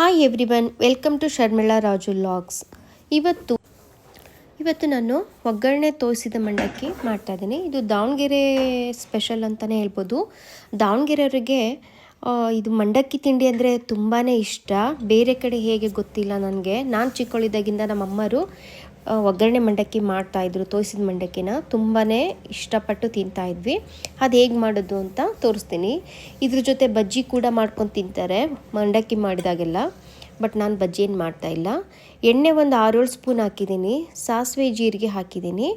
Hi everyone welcome to Sharmila Raju logs ಇವತ್ತು ಇವತ್ತು ನಾನು ಒಗ್ಗರಣೆ ತೋರಿಸಿದ ಮಂಡಕ್ಕಿ ಮಾಡ್ತಾ ಇದ್ದೀನಿ. ಇದು ದಾವಣಗೆರೆ ಸ್ಪೆಷಲ್ ಅಂತಲೇ ಹೇಳ್ಬೋದು. ದಾವಣಗೆರೆಯವರಿಗೆ ಇದು ಮಂಡಕ್ಕಿ ತಿಂಡಿ ಅಂದರೆ ತುಂಬಾ ಇಷ್ಟ. ಬೇರೆ ಕಡೆ ಹೇಗೆ ಗೊತ್ತಿಲ್ಲ ನನಗೆ. ನಾನು ಚಿಕ್ಕವಳಿದ್ದಾಗಿಂದ ನಮ್ಮ ಅಮ್ಮರು ಆ, ಒಗ್ಗರಣೆ ಮಂಡಕ್ಕಿ ಮಾಡ್ತಾಯಿದ್ರು ತೋಯಿಸಿದ ಮಂಡಕ್ಕಿನ ತುಂಬಾ ಇಷ್ಟಪಟ್ಟು ತಿಂತಾ ಇದ್ವಿ. ಅದು ಹೇಗೆ ಮಾಡೋದು ಅಂತ ತೋರಿಸ್ತೀನಿ. ಇದ್ರ ಜೊತೆ ಬಜ್ಜಿ ಕೂಡ ಮಾಡ್ಕೊಂಡು ತಿಂತಾರೆ, ಮಂಡಕ್ಕಿ ಮಾಡಿದಾಗೆಲ್ಲ. ಬಟ್ ನಾನು ಬಜ್ಜಿ ಏನು ಮಾಡ್ತಾ ಇಲ್ಲ. ಎಣ್ಣೆ ಒಂದು ಆರೇಳು ಸ್ಪೂನ್ ಹಾಕಿದ್ದೀನಿ ಸಾಸಿವೆ ಜೀರಿಗೆ ಹಾಕಿದ್ದೀನಿ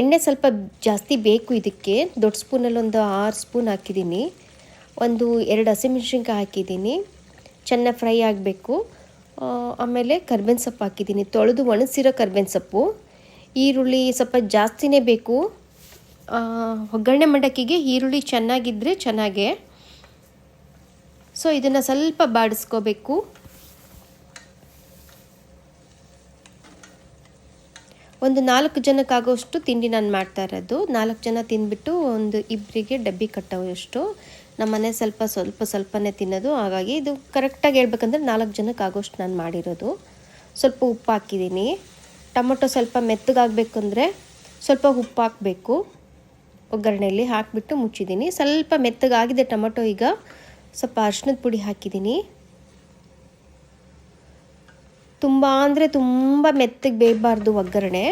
ಎಣ್ಣೆ ಸ್ವಲ್ಪ ಜಾಸ್ತಿ ಬೇಕು ಇದಕ್ಕೆ. ದೊಡ್ಡ ಸ್ಪೂನಲ್ಲಿ ಒಂದು ಆರು ಸ್ಪೂನ್ ಹಾಕಿದ್ದೀನಿ ಒಂದು ಎರಡು ಹಸಿಮೆಣ್ಸಿನ್ಕಾಯಿ ಹಾಕಿದ್ದೀನಿ ಚೆನ್ನಾಗಿ ಫ್ರೈ ಆಗಬೇಕು. ಆಮೇಲೆ ಕರ್ಬೇವಿನ ಸೊಪ್ಪು ಹಾಕಿದ್ದೀನಿ. ತೊಳೆದು ಒಣಗಿಸಿರೋ ಕರ್ಬೇವಿನ ಸೊಪ್ಪು. ಈರುಳ್ಳಿ ಸ್ವಲ್ಪ ಜಾಸ್ತಿನೇ ಬೇಕು. ಒಗ್ಗರಣೆ ಮಂಡಕ್ಕಿಗೆ ಈರುಳ್ಳಿ ಚೆನ್ನಾಗಿದ್ದರೆ ಚೆನ್ನಾಗೆ. ಸೊ ಇದನ್ನು ಸ್ವಲ್ಪ ಬಾಡಿಸ್ಕೋಬೇಕು. ಒಂದು ನಾಲ್ಕು ಜನಕ್ಕಾಗೋಷ್ಟು ತಿಂಡಿ ನಾನು ಮಾಡ್ತಾ ಇರೋದು. ನಾಲ್ಕು ಜನ ತಿಂದ್ಬಿಟ್ಟು ಒಂದು ಇಬ್ಬರಿಗೆ ಡಬ್ಬಿ ಕಟ್ಟೋವಷ್ಟು. ನಮ್ಮ ಮನೆ ಸ್ವಲ್ಪ ಸ್ವಲ್ಪ ಸ್ವಲ್ಪನೇ ತಿನ್ನೋದು. ಹಾಗಾಗಿ ಇದು ಕರೆಕ್ಟಾಗಿ ಹೇಳ್ಬೇಕಂದ್ರೆ ನಾಲ್ಕು ಜನಕ್ಕೆ ಆಗೋಷ್ಟು ನಾನು ಮಾಡಿರೋದು. ಸ್ವಲ್ಪ ಉಪ್ಪು ಹಾಕಿದ್ದೀನಿ. ಟೊಮೊಟೊ ಸ್ವಲ್ಪ ಮೆತ್ತಗಾಗಬೇಕು ಅಂದರೆ ಸ್ವಲ್ಪ ಉಪ್ಪು ಹಾಕಬೇಕು. ಒಗ್ಗರಣೆಯಲ್ಲಿ ಹಾಕಿಬಿಟ್ಟು ಮುಚ್ಚಿದ್ದೀನಿ. ಸ್ವಲ್ಪ ಮೆತ್ತಗಾಗಿದೆ ಟೊಮೊಟೊ ಈಗ. ಸ್ವಲ್ಪ ಅರ್ಶಿನದ ಪುಡಿ ಹಾಕಿದ್ದೀನಿ. ತುಂಬ ಅಂದರೆ ತುಂಬ ಮೆತ್ತಗೆ ಬೇಯಬಾರ್ದು ಒಗ್ಗರಣೆ.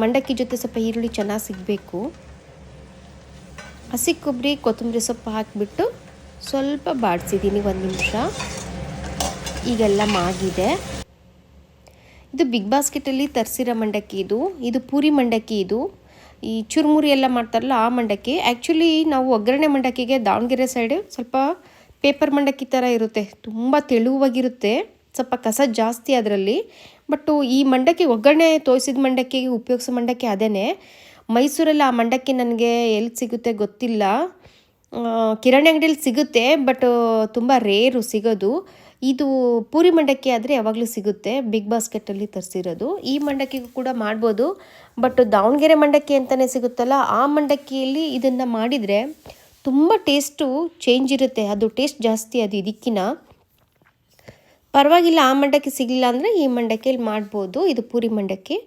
ಮಂಡಕ್ಕಿ ಜೊತೆ ಸ್ವಲ್ಪ ಈರುಳ್ಳಿ ಚೆನ್ನಾಗಿ ಸಿಗಬೇಕು. ಹಸಿ ಕೊಬ್ಬರಿ, ಕೊತ್ತಂಬರಿ ಸೊಪ್ಪು ಹಾಕಿಬಿಟ್ಟು ಸ್ವಲ್ಪ ಬಾಡಿಸಿದ್ದೀನಿ ಒಂದು ನಿಮಿಷ. ಈಗೆಲ್ಲ ಮಾಗಿದೆ. ಇದು ಬಿಗ್ ಬಾಸ್ಕೆಟಲ್ಲಿ ತರಿಸಿರೋ ಮಂಡಕ್ಕಿ ಇದು. ಇದು ಪೂರಿ ಮಂಡಕ್ಕಿ ಇದು. ಈ ಚುರುಮುರಿ ಎಲ್ಲ ಮಾಡ್ತಾರಲ್ಲ ಆ ಮಂಡಕ್ಕಿ. ಆ್ಯಕ್ಚುಲಿ ನಾವು ಒಗ್ಗರಣೆ ಮಂಡಕ್ಕಿಗೆ ದಾವಣಗೆರೆ ಸೈಡು ಸ್ವಲ್ಪ ಪೇಪರ್ ಮಂಡಕ್ಕಿ ಥರ ಇರುತ್ತೆ. ತುಂಬ ತೆಳುವಾಗಿರುತ್ತೆ. ಸ್ವಲ್ಪ ಕಸ ಜಾಸ್ತಿ ಅದರಲ್ಲಿ. ಬಟ್ಟು ಈ ಮಂಡಕ್ಕಿ ಒಗ್ಗರಣೆ ತೋರಿಸಿದ ಮಂಡಕ್ಕಿಗೆ, ಉಪಯೋಗಿಸೋ ಮಂಡಕ್ಕಿ ಅದೇ ಮೈಸೂರಲ್ಲಿ ಆ ಮಂಡಕ್ಕಿ ನನಗೆ ಎಲ್ಲಿ ಸಿಗುತ್ತೆ ಗೊತ್ತಿಲ್ಲ. ಕಿರಾಣಿ ಅಂಗಡಿಯಲ್ಲಿ ಸಿಗುತ್ತೆ ಬಟ್ ತುಂಬ ರೇರು ಸಿಗೋದು. ಇದು ಪೂರಿ ಮಂಡಕ್ಕಿ ಆದರೆ ಯಾವಾಗಲೂ ಸಿಗುತ್ತೆ ಬಿಗ್ ಬಾಸ್ಕೆಟಲ್ಲಿ ತರಿಸಿರೋದು. ಈ ಮಂಡಕ್ಕಿಗೂ ಕೂಡ ಮಾಡ್ಬೋದು ಬಟ್ ದಾವಣಗೆರೆ ಮಂಡಕ್ಕಿ ಅಂತಲೇ ಸಿಗುತ್ತಲ್ಲ, ಆ ಮಂಡಕ್ಕಿಯಲ್ಲಿ ಇದನ್ನು ಮಾಡಿದರೆ ತುಂಬ ಟೇಸ್ಟು ಚೇಂಜ್ ಇರುತ್ತೆ, ಅದು ಟೇಸ್ಟ್ ಜಾಸ್ತಿ, ಅದು ಇದಕ್ಕಿನ. ಪರವಾಗಿಲ್ಲ, ಆ ಮಂಡಕ್ಕಿ ಸಿಗಲಿಲ್ಲ ಅಂದರೆ ಈ ಮಂಡಕ್ಕಿಯಲ್ಲಿ ಮಾಡ್ಬೋದು, ಇದು ಪೂರಿ ಮಂಡಕ್ಕಿ.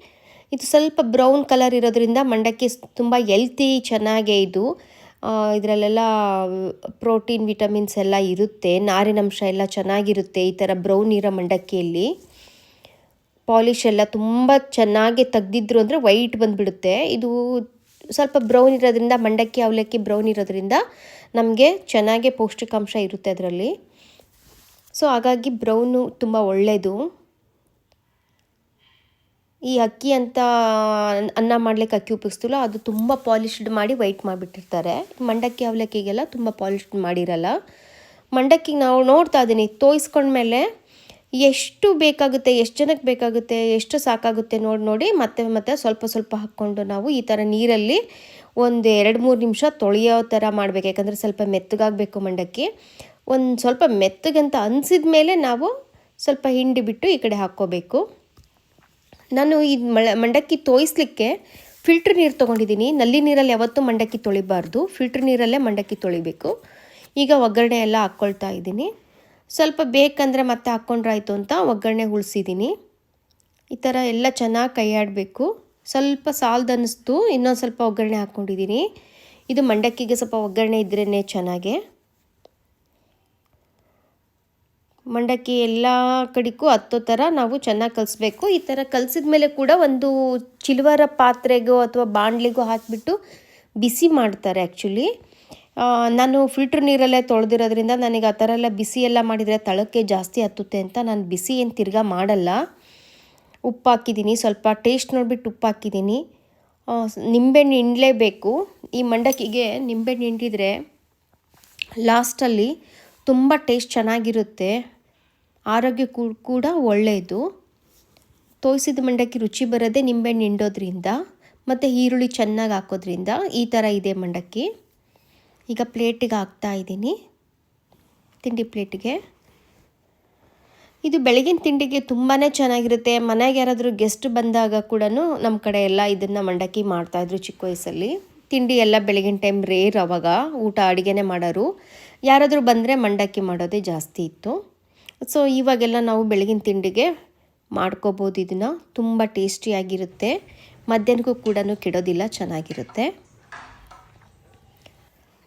ಇದು ಸ್ವಲ್ಪ ಬ್ರೌನ್ ಕಲರ್ ಇರೋದ್ರಿಂದ ಮಂಡಕ್ಕಿ ತುಂಬ ಎಲ್ತಿ ಚೆನ್ನಾಗೇ ಇದು. ಇದರಲ್ಲೆಲ್ಲ ಪ್ರೋಟೀನ್, ವಿಟಮಿನ್ಸ್ ಎಲ್ಲ ಇರುತ್ತೆ. ನಾರಿನಂಶ ಎಲ್ಲ ಚೆನ್ನಾಗಿರುತ್ತೆ ಈ ಥರ ಬ್ರೌನ್ ಇರೋ ಮಂಡಕ್ಕಿಯಲ್ಲಿ. ಪಾಲಿಷ್ ಎಲ್ಲ ತುಂಬ ಚೆನ್ನಾಗಿ ತೆಗ್ದಿದ್ರು ಅಂದರೆ ವೈಟ್ ಬಂದುಬಿಡುತ್ತೆ. ಇದು ಸ್ವಲ್ಪ ಬ್ರೌನ್ ಇರೋದ್ರಿಂದ ಮಂಡಕ್ಕಿ, ಅವಲಕ್ಕಿ ಬ್ರೌನ್ ಇರೋದ್ರಿಂದ ನಮಗೆ ಚೆನ್ನಾಗೆ ಪೌಷ್ಟಿಕಾಂಶ ಇರುತ್ತೆ ಅದರಲ್ಲಿ. ಸೊ, ಹಾಗಾಗಿ ಬ್ರೌನು ತುಂಬ ಒಳ್ಳೆಯದು ಈ ಅಕ್ಕಿ ಅಂತ ಅನ್ನ ಮಾಡ್ಲಿಕ್ಕೆ ಅಕ್ಕಿ ಉಪಯೋಗಿಸ್ತಿಲ್ಲ ಅದು ತುಂಬ ಪಾಲಿಶ್ಡ್ ಮಾಡಿ ವೈಟ್ ಮಾಡಿಬಿಟ್ಟಿರ್ತಾರೆ. ಮಂಡಕ್ಕಿ ಅವಲಕ್ಕಿಗೆಲ್ಲ ತುಂಬ ಪಾಲಿಶ್ಡ್ ಮಾಡಿರಲ್ಲ. ಮಂಡಕ್ಕಿಗೆ ನಾವು ನೋಡ್ತಾ ಇದ್ದೀನಿ ತೋಯಿಸ್ಕೊಂಡ್ಮೇಲೆ ಎಷ್ಟು ಬೇಕಾಗುತ್ತೆ, ಎಷ್ಟು ಜನಕ್ಕೆ ಬೇಕಾಗುತ್ತೆ, ಎಷ್ಟು ಸಾಕಾಗುತ್ತೆ ನೋಡಿ ನೋಡಿ ಮತ್ತೆ ಮತ್ತೆ ಸ್ವಲ್ಪ ಸ್ವಲ್ಪ ಹಾಕ್ಕೊಂಡು ನಾವು ಈ ಥರ ನೀರಲ್ಲಿ ಒಂದು ಎರಡು ಮೂರು ನಿಮಿಷ ತೊಳೆಯೋ ಥರ ಮಾಡಬೇಕು. ಯಾಕಂದರೆ ಸ್ವಲ್ಪ ಮೆತ್ತಗಾಗಬೇಕು ಮಂಡಕ್ಕಿ. ಒಂದು ಸ್ವಲ್ಪ ಮೆತ್ತಗಂತ ಅನಿಸಿದ ಮೇಲೆ ನಾವು ಸ್ವಲ್ಪ ಹಿಂಡಿ ಬಿಟ್ಟು ಈ ಕಡೆ ಹಾಕ್ಕೋಬೇಕು. ನಾನು ಈ ಮಂಡಕ್ಕಿ ತೋಯಿಸ್ಲಿಕ್ಕೆ ಫಿಲ್ಟ್ರ್ ನೀರು ತೊಗೊಂಡಿದ್ದೀನಿ. ನಲ್ಲಿ ನೀರಲ್ಲಿ ಯಾವತ್ತೂ ಮಂಡಕ್ಕಿ ತೊಳಿಬಾರ್ದು. ಫಿಲ್ಟ್ರ್ ನೀರಲ್ಲೇ ಮಂಡಕ್ಕಿ ತೊಳಿಬೇಕು. ಈಗ ಒಗ್ಗರಣೆ ಎಲ್ಲ ಹಾಕ್ಕೊಳ್ತಾ ಇದ್ದೀನಿ. ಸ್ವಲ್ಪ ಬೇಕಂದರೆ ಮತ್ತೆ ಹಾಕ್ಕೊಂಡ್ರಾಯ್ತು ಅಂತ ಒಗ್ಗರಣೆ ಉಳಿಸಿದ್ದೀನಿ ಈ ಥರ ಎಲ್ಲ ಚೆನ್ನಾಗಿ ಕೈಯಾಡಬೇಕು. ಸ್ವಲ್ಪ ಸಾಲ್ದು ಅನ್ನಿಸ್ತು, ಇನ್ನೊಂದು ಸ್ವಲ್ಪ ಒಗ್ಗರಣೆ ಹಾಕ್ಕೊಂಡಿದ್ದೀನಿ ಇದು ಮಂಡಕ್ಕಿಗೆ ಸ್ವಲ್ಪ ಒಗ್ಗರಣೆ ಇದ್ರೇ ಚೆನ್ನಾಗೆ. ಮಂಡಕ್ಕಿ ಎಲ್ಲ ಕಡೆಗೂ ಹತ್ತೋ ಥರ ನಾವು ಚೆನ್ನಾಗಿ ಕಲಿಸ್ಬೇಕು. ಈ ಥರ ಕಲಿಸಿದ ಮೇಲೆ ಕೂಡ ಒಂದು ಚಿಲ್ವರ ಪಾತ್ರೆಗೋ ಅಥವಾ ಬಾಣಲಿಗೋ ಹಾಕಿಬಿಟ್ಟು ಬಿಸಿ ಮಾಡ್ತಾರೆ ಆ್ಯಕ್ಚುಲಿ ನಾನು ಫಿಲ್ಟ್ರ್ ನೀರಲ್ಲೇ ತೊಳೆದಿರೋದ್ರಿಂದ ನನಗೆ ಆ ಥರ ಎಲ್ಲ ಬಿಸಿ ಎಲ್ಲ ಮಾಡಿದರೆ ತಳಕ್ಕೆ ಜಾಸ್ತಿ ಹತ್ತುತ್ತೆ ಅಂತ ನಾನು ಬಿಸಿ ಏನು ತಿರ್ಗಾ ಮಾಡಲ್ಲ. ಉಪ್ಪು ಹಾಕಿದ್ದೀನಿ, ಸ್ವಲ್ಪ ಟೇಸ್ಟ್ ನೋಡಿಬಿಟ್ಟು ಉಪ್ಪು ಹಾಕಿದ್ದೀನಿ. ನಿಂಬೆ ನಿಂಬೆಹಣ್ಣು ಹಿಂಡಲೇಬೇಕು. ಈ ಮಂಡಕ್ಕಿಗೆ ನಿಂಬೆಹಣ್ಣು ಹಿಂಡಿದರೆ ಲಾಸ್ಟಲ್ಲಿ ತುಂಬ ಟೇಸ್ಟ್ ಚೆನ್ನಾಗಿರುತ್ತೆ. ಆರೋಗ್ಯ ಕೂಡ ಒಳ್ಳೆಯದು ತೋಯಿಸಿದ ಮಂಡಕ್ಕಿ ರುಚಿ ಬರೋದೇ ನಿಂಬೆಹಣ್ಣು ಹಿಂಡೋದ್ರಿಂದ ಮತ್ತು ಈರುಳ್ಳಿ ಚೆನ್ನಾಗಿ ಹಾಕೋದ್ರಿಂದ ಈ ಥರ ಇದೆ ಮಂಡಕ್ಕಿ. ಈಗ ಪ್ಲೇಟಿಗೆ ಹಾಕ್ತಾ ಇದ್ದೀನಿ. ತಿಂಡಿ ಪ್ಲೇಟಿಗೆ. ಇದು ಬೆಳಗಿನ ತಿಂಡಿಗೆ ತುಂಬಾ ಚೆನ್ನಾಗಿರುತ್ತೆ. ಮನೆಗೆ ಯಾರಾದರೂ ಗೆಸ್ಟ್ ಬಂದಾಗ ಕೂಡ ನಮ್ಮ ಕಡೆ ಎಲ್ಲ ಇದನ್ನು ಮಂಡಕ್ಕಿ ಮಾಡ್ತಾಯಿದ್ರು ಚಿಕ್ಕ ವಯಸ್ಸಲ್ಲಿ. ತಿಂಡಿ ಎಲ್ಲ ಬೆಳಗಿನ ಟೈಮ್ ರೇರ್ ಅವಾಗ. ಊಟ ಅಡುಗೆನೇ ಮಾಡೋರು. ಯಾರಾದರೂ ಬಂದರೆ ಮಂಡಕ್ಕಿ ಮಾಡೋದೇ ಜಾಸ್ತಿ ಇತ್ತು. ಸೊ ಇವಾಗೆಲ್ಲ ನಾವು ಬೆಳಗಿನ ತಿಂಡಿಗೆ ಮಾಡ್ಕೋಬೋದು ಇದನ್ನು. ತುಂಬ ಟೇಸ್ಟಿಯಾಗಿರುತ್ತೆ ಮಧ್ಯಾಹ್ನಕ್ಕೂ ಕೂಡ ಕೆಡೋದಿಲ್ಲ, ಚೆನ್ನಾಗಿರುತ್ತೆ.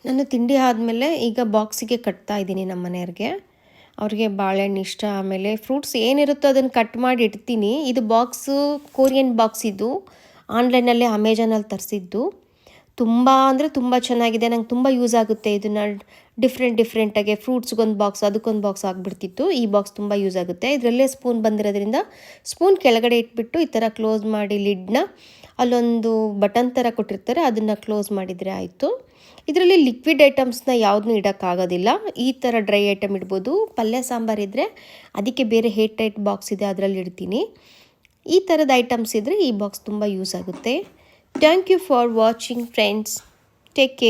ನಾನು ತಿಂಡಿ ಆದಮೇಲೆ ಈಗ ಬಾಕ್ಸಿಗೆ ಕಟ್ತಾ ಇದ್ದೀನಿ ನಮ್ಮ ಮನೆಯವ್ರಿಗೆ. ಅವ್ರಿಗೆ ಬಾಳೆಹಣ್ಣು ಇಷ್ಟ, ಆಮೇಲೆ ಫ್ರೂಟ್ಸ್ ಏನಿರುತ್ತೋ ಅದನ್ನು ಕಟ್ ಮಾಡಿ ಇಡ್ತೀನಿ. ಇದು ಬಾಕ್ಸು ಕೊರಿಯನ್ ಬಾಕ್ಸ್ ಇದು. ಆನ್ಲೈನಲ್ಲಿ ಅಮೆಜಾನಲ್ಲಿ ತರಿಸಿದ್ದು. ತುಂಬ ಅಂದರೆ ತುಂಬ ಚೆನ್ನಾಗಿದೆ. ನಂಗೆ ತುಂಬ ಯೂಸ್ ಆಗುತ್ತೆ ಇದನ್ನು ಡಿಫ್ರೆಂಟ್ ಡಿಫ್ರೆಂಟಾಗಿ ಫ್ರೂಟ್ಸ್ಗೊಂದು ಬಾಕ್ಸ್ ಅದಕ್ಕೊಂದು ಬಾಕ್ಸ್ ಆಗಿಬಿಡ್ತಿತ್ತು. ಈ ಬಾಕ್ಸ್ ತುಂಬ ಯೂಸ್ ಆಗುತ್ತೆ. ಇದರಲ್ಲೇ ಸ್ಪೂನ್ ಬಂದಿರೋದ್ರಿಂದ ಸ್ಪೂನ್ ಕೆಳಗಡೆ ಇಟ್ಬಿಟ್ಟು ಈ ಥರ ಕ್ಲೋಸ್ ಮಾಡಿ ಲಿಡ್ನ ಅಲ್ಲೊಂದು ಬಟನ್ ಥರ ಕೊಟ್ಟಿರ್ತಾರೆ, ಅದನ್ನು ಕ್ಲೋಸ್ ಮಾಡಿದರೆ ಆಯಿತು. ಇದರಲ್ಲಿ ಲಿಕ್ವಿಡ್ ಐಟಮ್ಸ್ನ ಯಾವುದನ್ನೂ ಇಡೋಕ್ಕಾಗೋದಿಲ್ಲ. ಈ ಥರ ಡ್ರೈ ಐಟಮ್ ಇಡ್ಬೋದು. ಪಲ್ಯ, ಸಾಂಬಾರು ಇದ್ದರೆ ಅದಕ್ಕೆ ಬೇರೆ ಹೇಟ್ ಟೈಟ್ ಬಾಕ್ಸ್ ಇದೆ, ಅದರಲ್ಲಿ ಇಡ್ತೀನಿ. ಈ ಥರದ ಐಟಮ್ಸ್ ಇದ್ದರೆ ಈ ಬಾಕ್ಸ್ ತುಂಬ ಯೂಸ್ ಆಗುತ್ತೆ. Thank you for watching friends. Take care.